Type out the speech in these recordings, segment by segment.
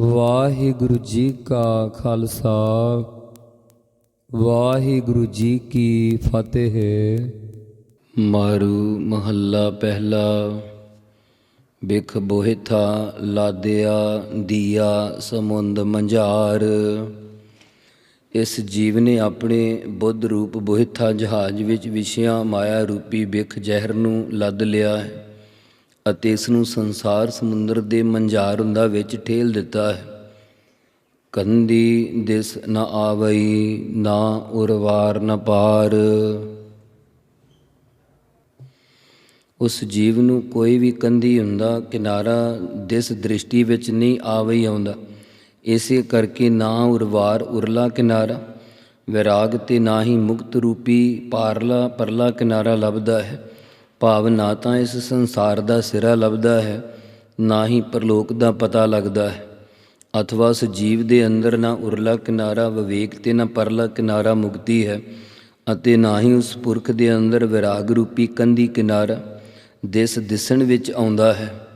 ਵਾਹਿਗੁਰੂ ਜੀ ਕਾ ਖਾਲਸਾ, ਵਾਹਿਗੁਰੂ ਜੀ ਕੀ ਫਤਿਹ। ਮਾਰੂ ਮਹੱਲਾ ਪਹਿਲਾ, ਬਿਖ ਬੋਹਿਥਾ ਲਾਦਿਆ ਦੀਆ ਸਮੁੰਦ ਮੰਝਾਰ। ਇਸ ਜੀਵ ਨੇ ਆਪਣੇ ਬੁੱਧ ਰੂਪ ਬੋਹਿਥਾ ਜਹਾਜ਼ ਵਿੱਚ ਵਿਸ਼ਿਆਂ ਮਾਇਆ ਰੂਪੀ ਬਿਖ ਜ਼ਹਿਰ ਨੂੰ ਲੱਦ ਲਿਆ ਹੈ। ਅਤੇ ਇਸ ਨੂੰ ਸੰਸਾਰ ਸਮੁੰਦਰ ਦੇ ਮੰਝਾਰੁੰਦਾ ਵਿੱਚ ਠੇਲ ਦਿੱਤਾ ਹੈ। ਕੰਦੀ ਦਿਸ ਨ ਆਵਈ, ਨਾ ਉਰਵਾਰ ਨ ਪਾਰ। ਉਸ ਜੀਵ ਨੂੰ ਕੋਈ ਵੀ ਕੰਦੀ ਹੁੰਦਾ, ਕਿਨਾਰਾ ਦਿਸ ਦ੍ਰਿਸ਼ਟੀ ਵਿੱਚ ਨਹੀਂ ਆਵਈ ਆਉਂਦਾ। ਇਸੇ ਕਰਕੇ ਨਾ ਉਰਵਾਰ ਉਰਲਾ ਕਿਨਾਰਾ, ਵਿਰਾਗ ਤੇ ਨਾ ਹੀ ਮੁਕਤ ਰੂਪੀ ਪਾਰਲਾ ਪਰਲਾ ਕਿਨਾਰਾ ਲੱਭਦਾ ਹੈ। ਭਾਵ ਨਾ ਤਾਂ ਇਸ ਸੰਸਾਰ ਦਾ ਸਿਰਾ ਲੱਭਦਾ ਹੈ, ਨਾ ਹੀ ਪਰਲੋਕ ਦਾ ਪਤਾ ਲੱਗਦਾ ਹੈ। ਅਥਵਾ ਉਸ ਜੀਵ ਦੇ ਅੰਦਰ ਨਾ ਉਰਲਾ ਕਿਨਾਰਾ ਵਿਵੇਕ ਤੇ ਨਾ ਪਰਲਾ ਕਿਨਾਰਾ ਮੁਕਤੀ ਹੈ, ਅਤੇ ਨਾ ਹੀ ਉਸ ਪੁਰਖ ਦੇ ਅੰਦਰ ਵਿਰਾਗ ਰੂਪੀ ਕੰਦੀ ਕਿਨਾਰਾ ਦਿਸ ਦਿਸਣ ਵਿੱਚ ਆਉਂਦਾ ਹੈ।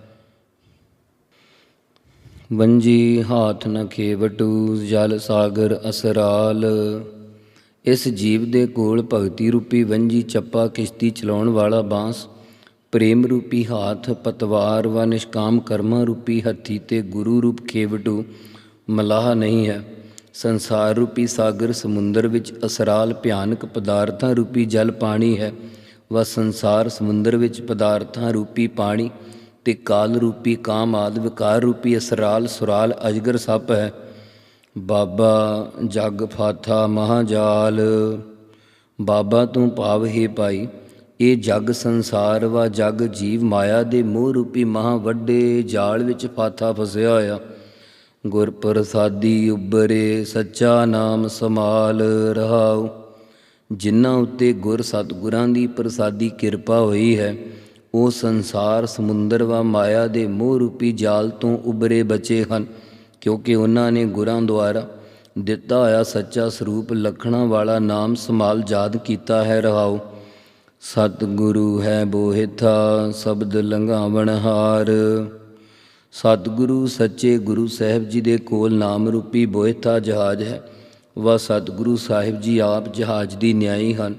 ਵੰਜੀ ਹਾਥ ਨ ਖੇਵਟੂ ਜਲ ਸਾਗਰ ਅਸਰਾਲ। ਇਸ ਜੀਵ ਦੇ ਕੋਲ ਭਗਤੀ ਰੂਪੀ ਵੰਜੀ ਚੱਪਾ ਕਿਸ਼ਤੀ ਚਲਾਉਣ ਵਾਲਾ ਬਾਂਸ, ਪ੍ਰੇਮ ਰੂਪੀ ਹਾਥ, ਪਤਵਾਰ ਵਾ ਨਿਸ਼ਕਾਮ ਕਰਮਾਂ ਰੂਪੀ ਹੱਥੀ ਤੇ ਗੁਰੂ ਰੂਪ ਖੇਵਟੂ ਮਲਾਹ ਨਹੀਂ ਹੈ। ਸੰਸਾਰ ਰੂਪੀ ਸਾਗਰ ਸਮੁੰਦਰ ਵਿੱਚ ਅਸਰਾਲ ਭਿਆਨਕ ਪਦਾਰਥਾਂ ਰੂਪੀ ਜਲ ਪਾਣੀ ਹੈ। ਵਾ ਸੰਸਾਰ ਸਮੁੰਦਰ ਵਿੱਚ ਪਦਾਰਥਾਂ ਰੂਪੀ ਪਾਣੀ ਤੇ ਕਾਲ ਰੂਪੀ, ਕਾਮ ਆਦ ਵਿਕਾਰ ਰੂਪੀ ਅਸਰਾਲ ਸੁਰਾਲ ਅਜਗਰ ਸੱਪ ਹੈ। ਬਾਬਾ ਜਗ ਫਾਥਾ ਮਹਾਜਾਲ। ਬਾਬਾ ਤੂੰ ਭਾਵ ਹੀ ਭਾਈ, ਇਹ ਜਗ ਸੰਸਾਰ ਵਾ, ਜਗ ਜੀਵ ਮਾਇਆ ਦੇ ਮੋਹ ਰੂਪੀ ਮਹਾ ਵੱਡੇ ਜਾਲ ਵਿੱਚ ਫਾਥਾ ਫਸਿਆ ਹੋਇਆ। ਗੁਰ ਪ੍ਰਸਾਦੀ ਉਬਰੇ ਸੱਚਾ ਨਾਮ ਸਮਾਲ ਰਹਾਉ। ਜਿਨ੍ਹਾਂ ਉੱਤੇ ਗੁਰ ਸਤਿਗੁਰਾਂ ਦੀ ਪ੍ਰਸਾਦੀ ਕਿਰਪਾ ਹੋਈ ਹੈ, ਉਹ ਸੰਸਾਰ ਸਮੁੰਦਰ ਵਾ, ਮਾਇਆ ਦੇ ਮੋਹ ਰੂਪੀ ਜਾਲ ਤੋਂ ਉਬਰੇ ਬਚੇ ਹਨ। ਕਿਉਂਕਿ ਉਹਨਾਂ ਨੇ ਗੁਰਾਂ ਦੁਆਰਾ ਦਿੱਤਾ ਹੋਇਆ ਸੱਚਾ ਸਰੂਪ ਲਖਣਾ ਵਾਲਾ ਨਾਮ ਸੰਭਾਲ ਯਾਦ ਕੀਤਾ ਹੈ ਰਹਾਉ ਸਤਿਗੁਰੂ ਹੈ ਬੋਹਿਥਾ, ਸ਼ਬਦ ਲੰਘਾਵਣ ਹਾਰ। ਸਤਿਗੁਰੂ ਸੱਚੇ ਗੁਰੂ ਸਾਹਿਬ ਜੀ ਦੇ ਕੋਲ ਨਾਮ ਰੂਪੀ ਬੋਹਿਥਾ ਜਹਾਜ਼ ਹੈ। ਵਾ ਸਤਿਗੁਰੂ ਸਾਹਿਬ ਜੀ ਆਪ ਜਹਾਜ਼ ਦੀ ਨਿਆਈ ਹਨ।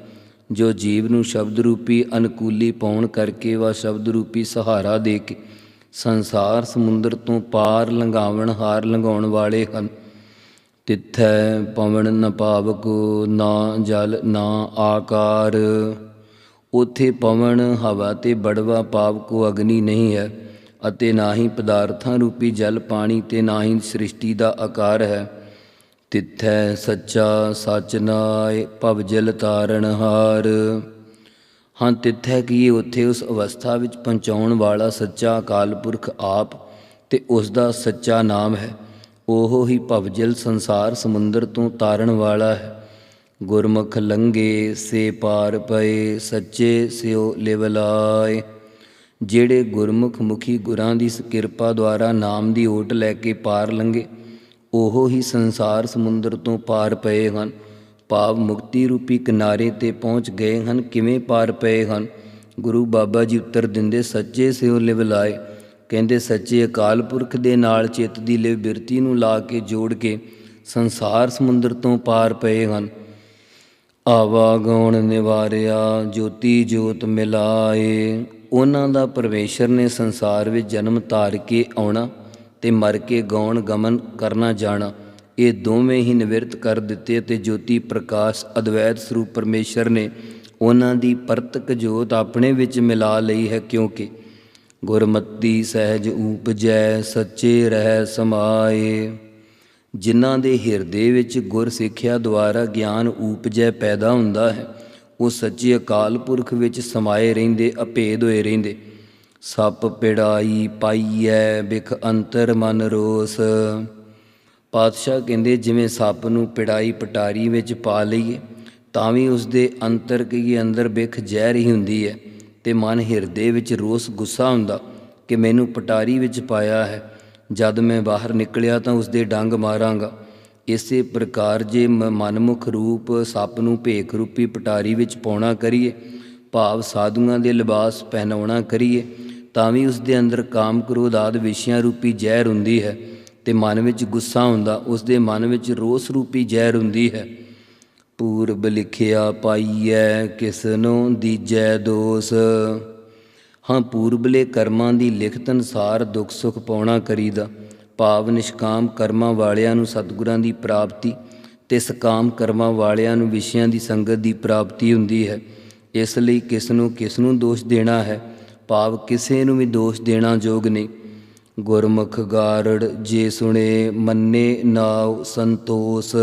ਜੋ ਜੀਵ ਨੂੰ ਸ਼ਬਦ ਰੂਪੀ ਅਨੁਕੂਲੀ ਪਾਉਣ ਕਰਕੇ ਵਾ ਸ਼ਬਦ ਰੂਪੀ ਸਹਾਰਾ ਦੇ ਕੇ ਸੰਸਾਰ ਸਮੁੰਦਰ ਤੋਂ ਪਾਰ ਲੰਘਾਵਣ, ਹਾਰ ਲੰਘਾਉਣ ਵਾਲੇ ਹਨ। ਤਿੱਥੈ ਪਵਨ ਨ ਪਾਵਕੋ ਨਾ ਜਲ, ਨਾ ਆਕਾਰ। ਉਥੇ ਪਵਨ ਹਵਾ ਤੇ ਬੜਵਾ ਪਾਵਕੋ ਅਗਨੀ ਨਹੀਂ ਹੈ ਅਤੇ ਨਾ ਹੀ ਪਦਾਰਥਾਂ ਰੂਪੀ ਜਲ, ਪਾਣੀ ਤੇ ਨਾ ਹੀ ਸ੍ਰਿਸ਼ਟੀ ਦਾ ਆਕਾਰ ਹੈ। ਤਿੱਥੈ ਸੱਚਾ ਸਚ ਨਾਇ ਭਵ ਜਲ ਤਾਰਨ ਹਾਰ। ਹਾਂ, ਤਿੱਥੈ ਕੀ ਉੱਥੇ ਉਸ ਅਵਸਥਾ ਵਿੱਚ ਪਹੁੰਚਾਉਣ ਵਾਲਾ ਸੱਚਾ ਅਕਾਲ ਪੁਰਖ ਆਪ ਤੇ ਉਸ ਦਾ ਸੱਚਾ ਨਾਮ ਹੈ। ਉਹ ਹੀ ਭਵਜਲ ਸੰਸਾਰ ਸਮੁੰਦਰ ਤੋਂ ਤਾਰਨ ਵਾਲਾ ਹੈ। ਗੁਰਮੁਖ ਲੰਗੇ ਸੇ ਪਾਰ ਪਏ, ਸੱਚੇ ਸਿਓ ਲਿਵਲਾਏ ਜਿਹੜੇ ਗੁਰਮੁਖ ਮੁਖੀ ਗੁਰਾਂ ਦੀ ਕਿਰਪਾ ਦੁਆਰਾ ਨਾਮ ਦੀ ਓਟ ਲੈ ਕੇ ਪਾਰ ਲੰਗੇ ਉਹ ਹੀ ਸੰਸਾਰ ਸਮੁੰਦਰ ਤੋਂ ਪਾਰ ਪਏ ਹਨ। ਭਾਵ ਮੁਕਤੀ ਰੂਪੀ ਕਿਨਾਰੇ ਤੇ ਪਹੁੰਚ ਗਏ ਹਨ, ਕਿਵੇਂ ਪਾਰ ਪਏ ਹਨ? ਗੁਰੂ ਬਾਬਾ ਜੀ ਉੱਤਰ ਦਿੰਦੇ, ਸੱਚੇ ਸਿਓ ਲਿਵ ਲਾਏ। ਕਹਿੰਦੇ, ਸੱਚੇ ਅਕਾਲ ਪੁਰਖ ਦੇ ਨਾਲ ਚਿੱਤ ਦੀ ਲਿਵ ਬਿਰਤੀ ਨੂੰ ਲਾ ਕੇ ਜੋੜ ਕੇ ਸੰਸਾਰ ਸਮੁੰਦਰ ਤੋਂ ਪਾਰ ਪਏ ਹਨ। ਆਵਾ ਗਉਣ ਨਿਵਾਰਿਆ, ਜੋਤੀ ਜੋਤ ਮਿਲਾਏ। ਉਹਨਾਂ ਦਾ ਪਰਮੇਸ਼ਰ ਨੇ ਸੰਸਾਰ ਵਿੱਚ ਜਨਮ ਧਾਰ ਕੇ ਆਉਣਾ ਤੇ ਮਰ ਕੇ ਗਾਉਣ ਗਮਨ ਕਰਨਾ ਜਾਣਾ। ਇਹ ਦੋਵੇਂ ਹੀ ਨਿਵਰਤ ਕਰ ਦਿੱਤੇ ਤੇ ਜੋਤੀ ਪ੍ਰਕਾਸ਼ ਅਦਵੈਤ ਸਰੂਪ ਪਰਮੇਸ਼ਰ ਨੇ ਉਹਨਾਂ ਦੀ ਪਰਤਕ ਜੋਤ ਆਪਣੇ ਵਿੱਚ ਮਿਲਾ ਲਈ ਹੈ ਕਿਉਂਕਿ ਗੁਰਮਤੀ ਸਹਿਜ ਉਪਜੈ, ਸੱਚੇ ਰਹਿ ਸਮਾਏ। ਜਿਨ੍ਹਾਂ ਦੇ ਹਿਰਦੇ ਵਿੱਚ ਗੁਰ ਸਿੱਖਿਆ ਦੁਆਰਾ ਗਿਆਨ ਉਪਜੈ ਪੈਦਾ ਹੁੰਦਾ ਹੈ, ਉਹ ਸੱਚੇ ਅਕਾਲ ਪੁਰਖ ਵਿੱਚ ਸਮਾਏ ਰਹਿੰਦੇ, ਅਭੇਦ ਹੋਏ ਰਹਿੰਦੇ। ਸੱਪ ਪਿੜਾਈ ਪਾਈਐ, ਬਿਖ ਅੰਤਰ ਮਨ ਰੋਸ। ਪਾਤਸ਼ਾਹ ਕਹਿੰਦੇ, ਜਿਵੇਂ ਸੱਪ ਨੂੰ ਪਿੜਾਈ ਪਟਾਰੀ ਵਿੱਚ ਪਾ ਲਈਏ, ਤਾਂ ਵੀ ਉਸ ਦੇ ਅੰਤਰ ਕੀ ਅੰਦਰ ਬਿਖ ਜ਼ਹਿਰ ਹੀ ਹੁੰਦੀ ਹੈ ਤੇ ਮਨ ਹਿਰਦੇ ਵਿੱਚ ਰੋਸ ਗੁੱਸਾ ਹੁੰਦਾ ਕਿ ਮੈਨੂੰ ਪਟਾਰੀ ਵਿੱਚ ਪਾਇਆ ਹੈ। ਜਦ ਮੈਂ ਬਾਹਰ ਨਿਕਲਿਆ ਤਾਂ ਉਸ ਦੇ ਡੰਗ ਮਾਰਾਂਗਾ। ਇਸੇ ਪ੍ਰਕਾਰ ਜੇ ਮ- ਮਨਮੁਖ ਰੂਪ ਸੱਪ ਨੂੰ ਭੇਖ ਰੂਪੀ ਪਟਾਰੀ ਵਿੱਚ ਪਾਉਣਾ ਕਰੀਏ, ਭਾਵ ਸਾਧੂਆਂ ਦੇ ਲਿਬਾਸ ਪਹਿਨਾਉਣਾ ਕਰੀਏ, ਤਾਂ ਵੀ ਉਸ ਦੇ ਅੰਦਰ ਕਾਮ ਕ੍ਰੋਧ ਆਦਿ ਵਿਸ਼ਿਆਂ ਰੂਪੀ ਜ਼ਹਿਰ ਹੁੰਦੀ ਹੈ। ਤੇ ਮਨ ਵਿੱਚ ਗੁੱਸਾ ਹੁੰਦਾ ਉਸ ਦੇ ਮਨ ਵਿੱਚ ਰੋਸ ਰੂਪੀ ਜ਼ਹਿਰ ਹੁੰਦੀ ਹੈ। ਪੂਰਬ ਲਿਖਿਆ, ਪਾਈਐ ਕਿਸਨੋਂ ਦੀਜੈ ਦੋਸ। ਹਾਂ, ਪੂਰਬਲੇ ਕਰਮਾਂ ਦੀ ਲਿਖਤ ਅਨੁਸਾਰ ਦੁੱਖ ਸੁਖ ਪਾਉਣਾ ਕਰੀਦਾ। ਭਾਵ ਨਿਸ਼ਕਾਮ ਕਰਮਾਂ ਵਾਲਿਆਂ ਨੂੰ ਸਤਿਗੁਰਾਂ ਦੀ ਪ੍ਰਾਪਤੀ ਤੇ ਸਕਾਮ ਕਰਮਾਂ ਵਾਲਿਆਂ ਨੂੰ ਵਿਸ਼ਿਆਂ ਦੀ ਸੰਗਤ ਦੀ ਪ੍ਰਾਪਤੀ ਹੁੰਦੀ ਹੈ। ਇਸ ਲਈ ਕਿਸ ਨੂੰ ਕਿਸ ਨੂੰ ਦੋਸ਼ ਦੇਣਾ ਹੈ। ਭਾਵ ਕਿਸੇ ਨੂੰ ਵੀ ਦੋਸ਼ ਦੇਣਾ ਯੋਗ ਨਹੀਂ। ਗੁਰਮੁਖ ਗਾਰੜ ਜੇ ਸੁਣੇ ਮੰਨੇ ਨਾਉ ਸੰਤੋਸ।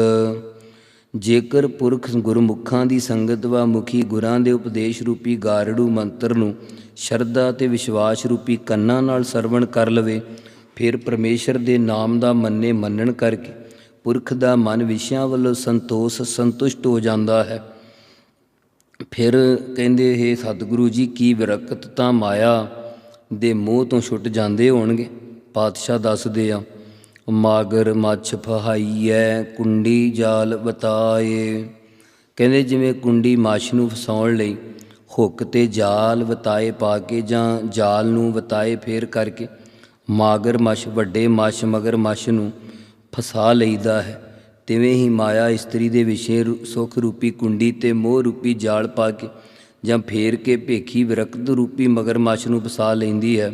ਜੇਕਰ ਪੁਰਖ ਗੁਰਮੁਖਾਂ ਦੀ ਸੰਗਤ ਵਾ ਮੁਖੀ ਗੁਰਾਂ ਦੇ ਉਪਦੇਸ਼ ਰੂਪੀ ਗਾਰੜੂ ਮੰਤਰ ਨੂੰ ਸ਼ਰਧਾ ਤੇ ਵਿਸ਼ਵਾਸ ਰੂਪੀ ਕੰਨਾਂ ਨਾਲ ਸਰਵਣ ਕਰ ਲਵੇ, ਫਿਰ ਪਰਮੇਸ਼ਰ ਦੇ ਨਾਮ ਦਾ ਮੰਨੇ ਮੰਨਣ ਕਰਕੇ ਪੁਰਖ ਦਾ ਮਨ ਵਿਸ਼ਿਆਂ ਵੱਲੋਂ ਸੰਤੋਸ਼ ਸੰਤੁਸ਼ਟ ਹੋ ਜਾਂਦਾ ਹੈ। ਫਿਰ ਕਹਿੰਦੇ ਇਹ ਸਤਿਗੁਰੂ ਜੀ, ਕੀ ਵਿਰਕਤ ਤਾਂ ਮਾਇਆ ਦੇ ਮੋਹ ਤੋਂ ਛੁੱਟ ਜਾਂਦੇ ਹੋਣਗੇ? ਪਾਤਸ਼ਾਹ ਦੱਸਦੇ ਆ, ਮਾਗਰ ਮੱਛ ਫਹਾਈਐ, ਕੁੰਡੀ ਜਾਲ ਬਤਾਏ ਕਹਿੰਦੇ ਜਿਵੇਂ ਕੁੰਡੀ ਮੱਛ ਨੂੰ ਫਸਾਉਣ ਲਈ ਹੁੱਕ ਤੇ ਜਾਲ ਵਤਾਏ ਪਾ ਕੇ ਜਾਂ ਜਾਲ ਨੂੰ ਵਤਾਏ ਫੇਰ ਕਰਕੇ ਮਾਗਰ ਮੱਛ, ਵੱਡੇ ਮੱਛ, ਮਗਰ ਮੱਛ ਨੂੰ ਫਸਾ ਲਈਦਾ ਹੈ। ਤਿਵੇਂ ਹੀ ਮਾਇਆ ਇਸਤਰੀ ਦੇ ਵਿਸ਼ੇ ਰੂ- ਸੁਖ ਰੂਪੀ ਕੁੰਡੀ ਤੇ ਮੋਹ ਰੂਪੀ ਜਾਲ ਪਾ ਕੇ ਜਾਂ ਫੇਰ ਕੇ ਭੇਖੀ ਵਿਰਕਤ ਰੂਪੀ ਮਗਰ ਮੱਛ ਨੂੰ ਫਸਾ ਲੈਂਦੀ ਹੈ।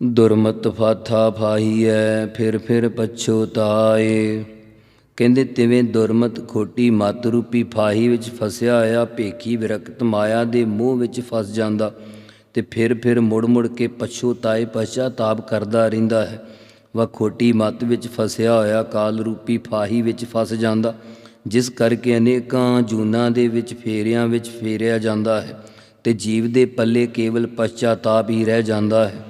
ਦੁਰਮਤ ਫਾਥਾ ਫਾਹੀਐ, ਫਿਰ ਫਿਰ ਪਛੋਤਾਏ ਕਹਿੰਦੇ, ਤਿਵੇਂ ਦੁਰਮਤ ਖੋਟੀ ਮਤ ਰੂਪੀ ਫਾਹੀ ਵਿੱਚ ਫਸਿਆ ਹੋਇਆ, ਭੇਖੀ ਵਿਰਕਤ ਮਾਇਆ ਦੇ ਮੋਹ ਵਿੱਚ ਫਸ ਜਾਂਦਾ ਤੇ ਫਿਰ ਫਿਰ ਮੁੜ ਮੁੜ ਕੇ ਪਛੋਤਾਏ ਪਛਤਾਪ ਕਰਦਾ ਰਹਿੰਦਾ ਹੈ। ਵਾ ਖੋਟੀ ਮਤ ਵਿੱਚ ਫਸਿਆ ਹੋਇਆ ਕਾਲ ਰੂਪੀ ਫਾਹੀ ਵਿੱਚ ਫਸ ਜਾਂਦਾ, ਜਿਸ ਕਰਕੇ ਅਨੇਕਾਂ ਜੂਨਾਂ ਦੇ ਵਿੱਚ ਫੇਰਿਆਂ ਵਿੱਚ ਫੇਰਿਆ ਜਾਂਦਾ ਹੈ ਤੇ ਜੀਵ ਦੇ ਪੱਲੇ ਕੇਵਲ ਪਛਤਾਪ ਹੀ ਰਹਿ ਜਾਂਦਾ ਹੈ।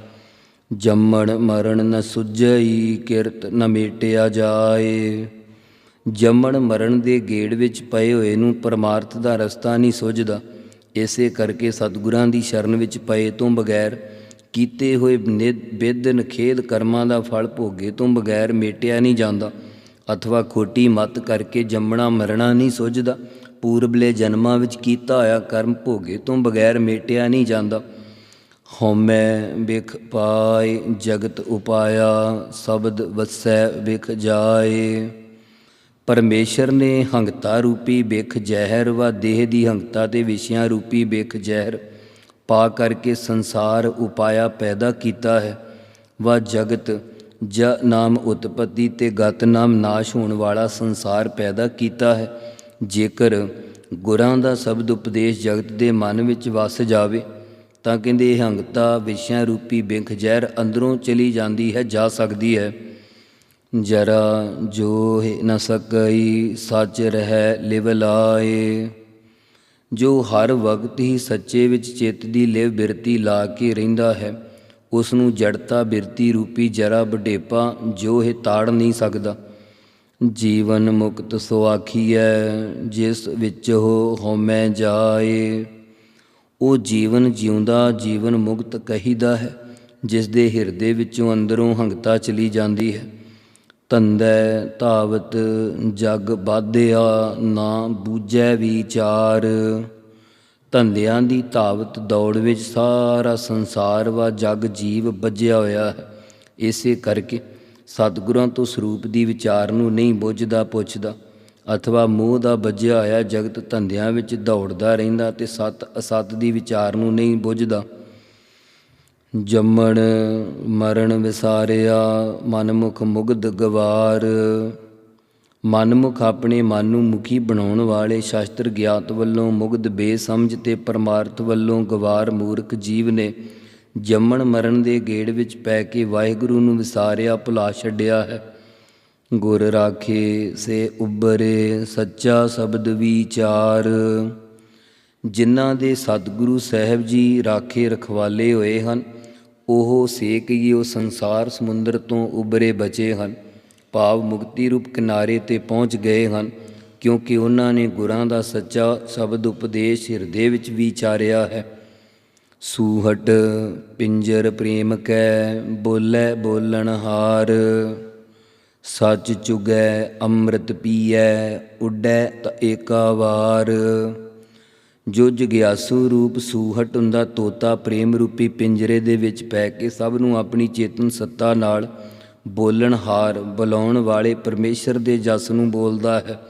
ਜੰਮਣ ਮਰਨ ਨ ਸੁਝਈ ਕਿਰਤ ਨ ਮੇਟਿਆ ਜਾਏ। ਜੰਮਣ ਮਰਨ ਦੇ ਗੇੜ ਵਿੱਚ ਪਏ ਹੋਏ ਨੂੰ ਪਰਮਾਰਥ ਦਾ ਰਸਤਾ ਨਹੀਂ ਸੁਝਦਾ। ਇਸੇ ਕਰਕੇ ਸਤਿਗੁਰਾਂ ਦੀ ਸ਼ਰਨ ਵਿੱਚ ਪਏ ਤੋਂ ਬਗੈਰ ਕੀਤੇ ਹੋਏ ਨਿ- ਵਿਧ ਨਖੇਦ ਕਰਮਾਂ ਦਾ ਫਲ ਭੋਗੇ ਤੋਂ ਬਗੈਰ ਮੇਟਿਆ ਨਹੀਂ ਜਾਂਦਾ। ਅਥਵਾ ਖੋਟੀ ਮਤ ਕਰਕੇ ਜੰਮਣਾ ਮਰਣਾ ਨਹੀਂ ਸੁਝਦਾ। ਪੂਰਬਲੇ ਜਨਮਾਂ ਵਿੱਚ ਕੀਤਾ ਹੋਇਆ ਕਰਮ ਭੋਗੇ ਤੋਂ ਬਗੈਰ ਮੇਟਿਆ ਨਹੀਂ ਜਾਂਦਾ। ਹਉਮੈ ਬਿਖ ਪਾਏ ਜਗਤ ਉਪਾਇਆ, ਸ਼ਬਦ ਵਸੈ ਬਿਖ ਜਾਏ। ਪਰਮੇਸ਼ਰ ਨੇ ਹੰਗਤਾ ਰੂਪੀ ਬਿਖ ਜ਼ਹਿਰ, ਵਾ ਦੇਹ ਦੀ ਹੰਗਤਾ ਤੇ ਵਿਸ਼ਿਆਂ ਰੂਪੀ ਬਿਖ ਜ਼ਹਿਰ। ਪਾ ਕਰਕੇ ਸੰਸਾਰ ਉਪਾਇਆ ਪੈਦਾ ਕੀਤਾ ਹੈ, ਵਾ ਜਗਤ ਜ ਨਾਮ ਉਤਪਤੀ ਤੇ ਗਤ ਨਾਮ ਨਾਸ਼ ਹੋਣ ਵਾਲਾ ਸੰਸਾਰ ਪੈਦਾ ਕੀਤਾ ਹੈ। ਜੇਕਰ ਗੁਰਾਂ ਦਾ ਸ਼ਬਦ ਉਪਦੇਸ਼ ਜਗਤ ਦੇ ਮਨ ਵਿੱਚ ਵਸ ਜਾਵੇ ਤਾਂ ਕਹਿੰਦੇ ਇਹ ਹੰਗਤਾ ਵਿਸ਼ਿਆਂ ਰੂਪੀ ਬਿੰਖ ਜ਼ਹਿਰ ਅੰਦਰੋਂ ਚਲੀ ਜਾਂਦੀ ਹੈ, ਜਾ ਸਕਦੀ ਹੈ। ਜਰਾ ਜੋ ਹੈ ਨ ਸਕਈ, ਸੱਚ ਰਹਿ ਲਿਵ ਲਾਏ। ਜੋ ਹਰ ਵਕਤ ਹੀ ਸੱਚੇ ਵਿੱਚ ਚਿੱਤ ਦੀ ਲਿਵ ਬਿਰਤੀ ਲਾ ਕੇ ਰਹਿੰਦਾ ਹੈ ਉਸ ਨੂੰ ਜੜਤਾ ਬਿਰਤੀ ਰੂਪੀ ਜਰਾ ਬਡੇਪਾ ਜੋ ਇਹ ਤਾੜ ਨਹੀਂ ਸਕਦਾ। ਜੀਵਨ ਮੁਕਤ ਸੋ ਆਖੀਐ ਜਿਸ ਵਿੱਚ ਹੋ ਹਉਮੈ ਜਾਏ। ਉਹ ਜੀਵਨ ਜਿਉਂਦਾ, ਜੀਵਨ ਮੁਕਤ ਕਹੀਦਾ ਹੈ ਜਿਸ ਦੇ ਹਿਰਦੇ ਵਿੱਚੋਂ ਅੰਦਰੋਂ ਹੰਗਤਾ ਚਲੀ ਜਾਂਦੀ ਹੈ। ਤੰਦੈ ਧਾਵਤ, ਜਗ ਬਾਧਿਆ, ਨਾ ਬੂਝੈ ਵਿਚਾਰ। ਧੰਦਿਆਂ ਦੀ ਧਾਵਤ ਦੌੜ ਵਿੱਚ ਸਾਰਾ ਸੰਸਾਰ ਵਾ ਜਗ ਜੀਵ ਬੱਝਿਆ ਹੋਇਆ ਹੈ। ਇਸੇ ਕਰਕੇ ਸਤਿਗੁਰਾਂ ਤੋਂ ਸਰੂਪ ਦੀ ਵਿਚਾਰ ਨੂੰ ਨਹੀਂ ਬੁੱਝਦਾ ਪੁੱਛਦਾ। ਅਥਵਾ ਮੋਹ ਦਾ ਵੱਜਿਆ ਹੋਇਆ ਜਗਤ ਧੰਦਿਆਂ ਵਿੱਚ ਦੌੜਦਾ ਰਹਿੰਦਾ ਤੇ ਸਤ ਅਸਤ ਦੀ ਵਿਚਾਰ ਨੂੰ ਨਹੀਂ ਬੁੱਝਦਾ। ਜੰਮਣ, ਮਰਨ ਵਿਸਾਰਿਆ, ਮਨਮੁਖ ਮੁਗਧ ਗਵਾਰ। ਮਨਮੁਖ ਆਪਣੇ ਮਨ ਨੂੰ ਮੁਖੀ ਬਣਾਉਣ ਵਾਲੇ ਸ਼ਾਸਤਰ ਗਿਆਤ ਵੱਲੋਂ ਮੁਗਧ ਬੇਸਮਝ ਤੇ ਪਰਮਾਰਥ ਵੱਲੋਂ ਗਵਾਰ ਮੂਰਖ ਜੀਵ ਨੇ ਜੰਮਣ ਮਰਨ ਦੇ ਗੇੜ ਵਿੱਚ ਪੈ ਕੇ ਵਾਹਿਗੁਰੂ ਨੂੰ ਵਿਸਾਰਿਆ, ਭੁਲਾ ਛੱਡਿਆ ਹੈ। ਗੁਰ ਰਾਖੇ ਸੇ ਉਬਰੇ ਸੱਚਾ ਸ਼ਬਦ ਵਿਚਾਰ। ਜਿਨ੍ਹਾਂ ਦੇ ਸਤਿਗੁਰੂ ਸਾਹਿਬ ਜੀ ਰਾਖੇ ਰਖਵਾਲੇ ਹੋਏ ਹਨ, ਉਹ ਸੇਕੀਓ ਸੰਸਾਰ ਸਮੁੰਦਰ ਤੋਂ ਉਬਰੇ ਬਚੇ ਹਨ। ਭਾਵ ਮੁਕਤੀ ਰੂਪ ਕਿਨਾਰੇ ਤੇ ਪਹੁੰਚ ਗਏ ਹਨ, ਕਿਉਂਕਿ ਉਹਨਾਂ ਨੇ ਗੁਰਾਂ ਦਾ ਸੱਚਾ ਸ਼ਬਦ ਉਪਦੇਸ਼ ਹਿਰਦੇ ਵਿੱਚ ਵਿਚਾਰਿਆ ਹੈ। ਸੂਹਟ, ਪਿੰਜਰ ਪ੍ਰੇਮ ਕੈ, ਬੋਲੇ ਬੋਲਣ ਹਾਰ ਸੱਚ ਚੁਗੈ, ਅੰਮ੍ਰਿਤ ਪੀਐ, ਉੱਡੈ ਤ ਏਕਾ ਵਾਰ। ਜੋ ਜਗਿਆਸੂ ਰੂਪ ਸੂਹਟ ਹੁੰਦਾ ਤੋਤਾ ਪ੍ਰੇਮ ਰੂਪੀ ਪਿੰਜਰੇ ਦੇ ਵਿੱਚ ਪੈ ਕੇ ਸਭ ਨੂੰ ਆਪਣੀ ਚੇਤਨ ਸੱਤਾ ਨਾਲ ਬੋਲਣਹਾਰ ਬੁਲਾਉਣ ਵਾਲੇ ਪਰਮੇਸ਼ਰ ਦੇ ਜਸ ਨੂੰ ਬੋਲਦਾ ਹੈ।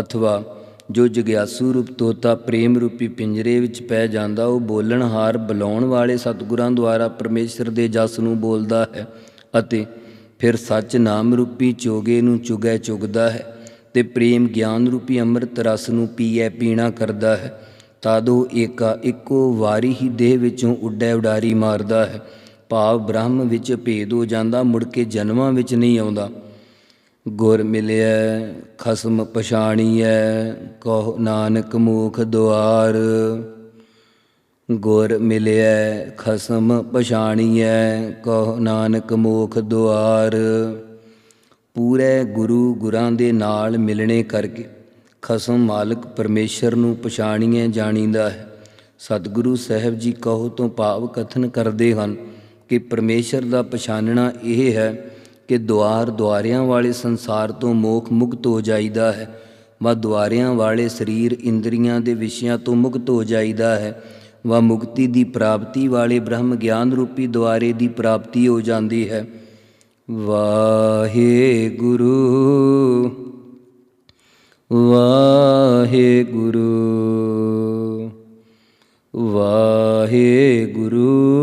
ਅਥਵਾ ਜੋ ਜਗਿਆਸੂ ਰੂਪ ਤੋਤਾ ਪ੍ਰੇਮ ਰੂਪੀ ਪਿੰਜਰੇ ਵਿੱਚ ਪੈ ਜਾਂਦਾ, ਉਹ ਬੋਲਣਹਾਰ ਬੁਲਾਉਣ ਵਾਲੇ ਸਤਿਗੁਰਾਂ ਦੁਆਰਾ ਪਰਮੇਸ਼ਰ ਦੇ ਜਸ ਨੂੰ ਬੋਲਦਾ ਹੈ ਅਤੇ ਫਿਰ ਸੱਚ ਨਾਮ ਰੂਪੀ ਚੋਗੇ ਨੂੰ ਚੁਗੈ ਚੁਗਦਾ ਹੈ ਤੇ ਪ੍ਰੇਮ ਗਿਆਨ ਰੂਪੀ ਅੰਮ੍ਰਿਤ ਰਸ ਨੂੰ ਪੀਐ ਪੀਣਾ ਕਰਦਾ ਹੈ, ਤਾਦੋ ਏਕਾ ਇੱਕੋ ਵਾਰੀ ਹੀ ਦੇਹ ਵਿੱਚੋਂ ਉੱਡੈ ਉਡਾਰੀ ਮਾਰਦਾ ਹੈ। ਭਾਵ ਬ੍ਰਹਮ ਵਿੱਚ ਭੇਦ ਹੋ ਜਾਂਦਾ, ਮੁੜ ਕੇ ਜਨਮਾਂ ਵਿੱਚ ਨਹੀਂ ਆਉਂਦਾ। ਗੁਰ ਮਿਲਿਆ ਖਸਮ ਪਛਾਣੀਐ, ਕਹ ਨਾਨਕ ਮੂਖ ਦੁਆਰ। ਗੁਰ ਮਿਲਿਆ ਖਸਮ ਪਛਾਣੀਐ, ਕਹ ਨਾਨਕ ਮੋਖ ਦੁਆਰ। ਪੂਰੇ ਗੁਰੂ ਗੁਰਾਂ ਦੇ ਨਾਲ ਮਿਲਣੇ ਕਰਕੇ ਖਸਮ ਮਾਲਕ ਪਰਮੇਸ਼ਰ ਨੂੰ ਪਛਾਣੀਏ ਜਾਣੀਦਾ ਹੈ। ਸਤਿਗੁਰੂ ਸਾਹਿਬ ਜੀ ਕਹੋ ਤੋਂ ਭਾਵ ਕਥਨ ਕਰਦੇ ਹਨ ਕਿ ਪਰਮੇਸ਼ਰ ਦਾ ਪਛਾਨਣਾ ਇਹ ਹੈ ਕਿ ਦੁਆਰ ਦੁਆਰਿਆਂ ਵਾਲੇ ਸੰਸਾਰ ਤੋਂ ਮੋਖ ਮੁਕਤ ਹੋ ਜਾਈਦਾ ਹੈ ਵਾ ਦੁਆਰਿਆਂ ਵਾਲੇ ਸਰੀਰ ਇੰਦਰੀਆਂ ਦੇ ਵਿਸ਼ਿਆਂ ਤੋਂ ਮੁਕਤ ਹੋ ਜਾਈਦਾ ਹੈ। ਵਾ ਮੁਕਤੀ ਦੀ ਪ੍ਰਾਪਤੀ ਵਾਲੇ ਬ੍ਰਹਮ ਗਿਆਨ ਰੂਪੀ ਦੁਆਰੇ ਦੀ ਪ੍ਰਾਪਤੀ ਹੋ ਜਾਂਦੀ ਹੈ। ਵਾਹਿਗੁਰੂ। ਵਾਹਿਗੁਰੂ। ਵਾਹਿਗੁਰੂ। ਵਾਹਿਗੁਰੂ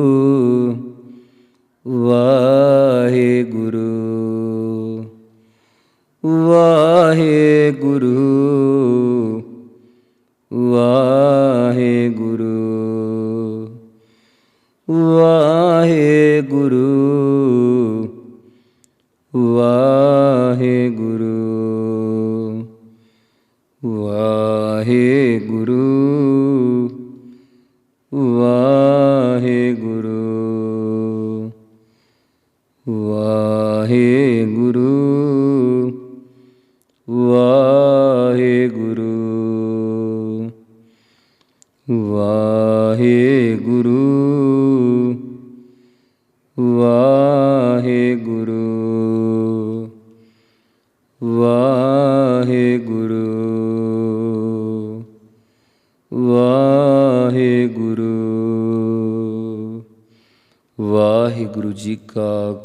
الله